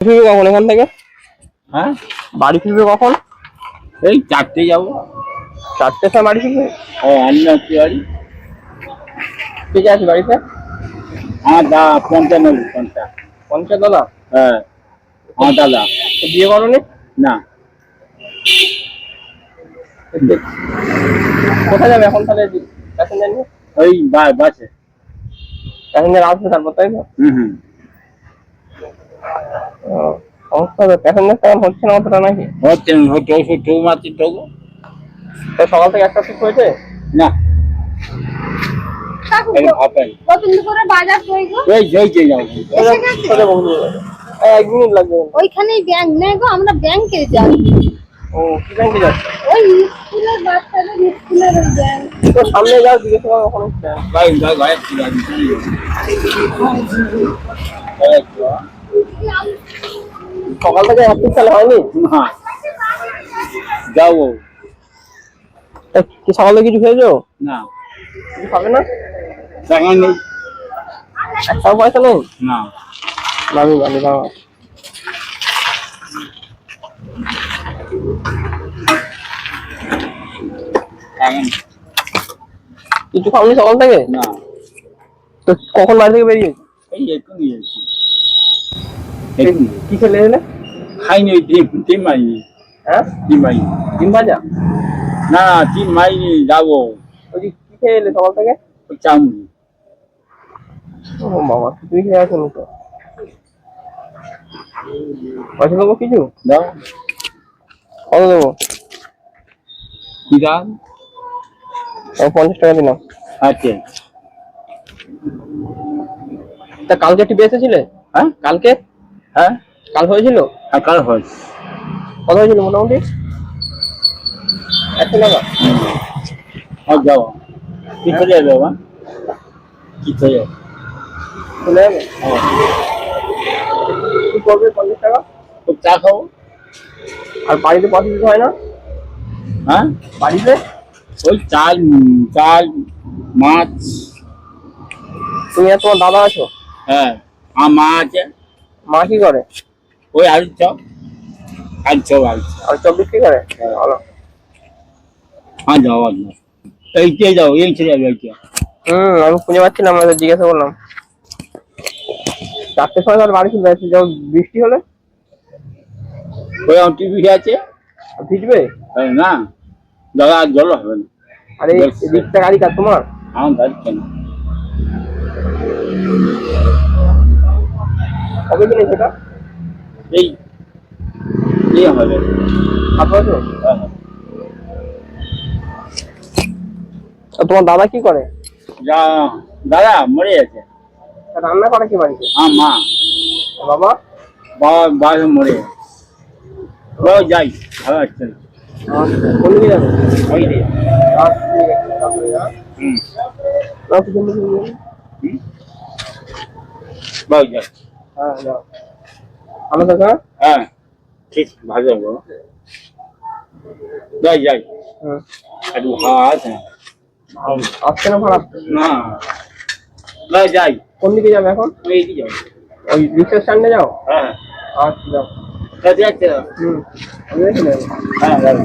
ফিরবে কখন এখান থেকে? হ্যাঁ? বাড়ি ফিরবে কখন? এই চারটে যাব। চারটের সময় বাড়ি ফিরবে? ও আমি বাড়ি। কে কে আছে বাড়িতে? আমার দা পঞ্চান্ন পঞ্চাশ। পঞ্চায়েত দাদা হ্যাঁ আমার দাদা বিয়ে করনি? না। কোথায় যাবে এখন তাহলে? প্যাসেঞ্জার নিয়ে? ওই বা- বাসে। প্যাসেঞ্জার আসবে তারপর তাই তো? হুম হুম। সমস্যা হবে প্যাসেঞ্জার তেমন হচ্ছে না অতটা নাকি হচ্ছে হচ্ছে ওষুধ টুকু মারছি টুকু তো সকাল থেকে একটা ঠিক হয়েছে না কাকু এই ভাপাই কতদিন করে বাজার প্রয়োগ এই জয়কে যাব এসে গেছে সোজা বন্ধু হয়ে যাবে। এই এক মিনিট লাগবে ওইখানেই ব্যাংক নেই গো আমরা ব্যাংকে যাই ও কি ব্যাংকে যাচ্ছে ওই স্কুলের বাচ্চাদের স্কুলের ওই ব্যাংক তো সামনে যাও জিজ্ঞেস করো ভাই ভাই ভাই সকাল থেকে অফিস চালু হয়নি? হ্যাঁ যাব তা কি সকালে কিছু খেয়েছো? না। কিছু খাবে না? টাকা নেই। একটাও পয়সা নেই? না। আমি জানি বাবা কিছু খাওনি সকাল থেকে? না। তো কখন বাড়ি থেকে বেরিয়েছো? এই একটু নিয়েছি কি খেলে এলে? খাইনি ওই ডিম ডিম মাইনি হ্যাঁ ডিম মাইনি ডিম ভাজা না ডিম মাইনি যাব ওই কি খেয়ে এলে সকাল থেকে ওই চাউমিন ও বাবা তুই খেয়ে আসেনি তো পয়সা দেবো কিছু দাও কত দেবো কি দাম পঞ্চাশ টাকা দিলাম আচ্ছা তা কালকে টিপে এসেছিলে হ্যাঁ কালকে হ্যাঁ কাল হয়েছিল? আর কাল হয়েছে। কত হয়েছিল মোটামুটি? একশো টাকা। আর যাও। কি চলে যাবে বাবা? কি চলে যাবে? চলে যাবে? কি করবে পঞ্চাশ টাকা? তো চা খাব। আর বাড়িতে পয়সা দিতে হয় না? হ্যাঁ? বাড়িতে? ওই চাল চাল মাছ। তুমি আর তোমার দাদা আছো? হ্যাঁ আর মা আছে। মা কি করে? ওই আলু চপ। আলু চপ আলু চপ। আর চব্বিশ কি করে? ভালো। হ্যাঁ যাও আর না। এইকে যাও এই ছেড়ে যাবে হুম আমি খুঁজে আমি তো জিজ্ঞাসা করলাম। চারটের সময় তাহলে বাড়ি বৃষ্টি হলে? ওই আমার টিভি আছে। ভিজবে? হ্যাঁ, না দাদা আর জল হবে না। আর এই। রিক্সা গাড়ি কার তোমার? আমার গাড়ি কেন? কবে এই এই হ্যাঁ, হ্যাঁ। তোমার দাদা কি করে? দাদা মরে গেছে। রান্না করে কি বাড়িতে? আমার মা। বাবা? বাবা বাবা মরে বাবা যাই ভালো আসছে না কোন দিকে যাবে? ওই দিকে। হুম। বাবা যাই। হ্যাঁ যাও। ভালো থাকো হ্যাঁ? হ্যাঁ ঠিক ভালো বাবা। যাই যাই। হুম একটু না আসছে না ভাড়া না না। যাই কোন দিকে যাবে এখন? ওই দিকে যাই ওই রিক্সা স্ট্যান্ডে যাও? হ্যাঁ। আচ্ছা যাও। হ্যাঁ যাচ্ছে হুম। আমি হ্যাঁ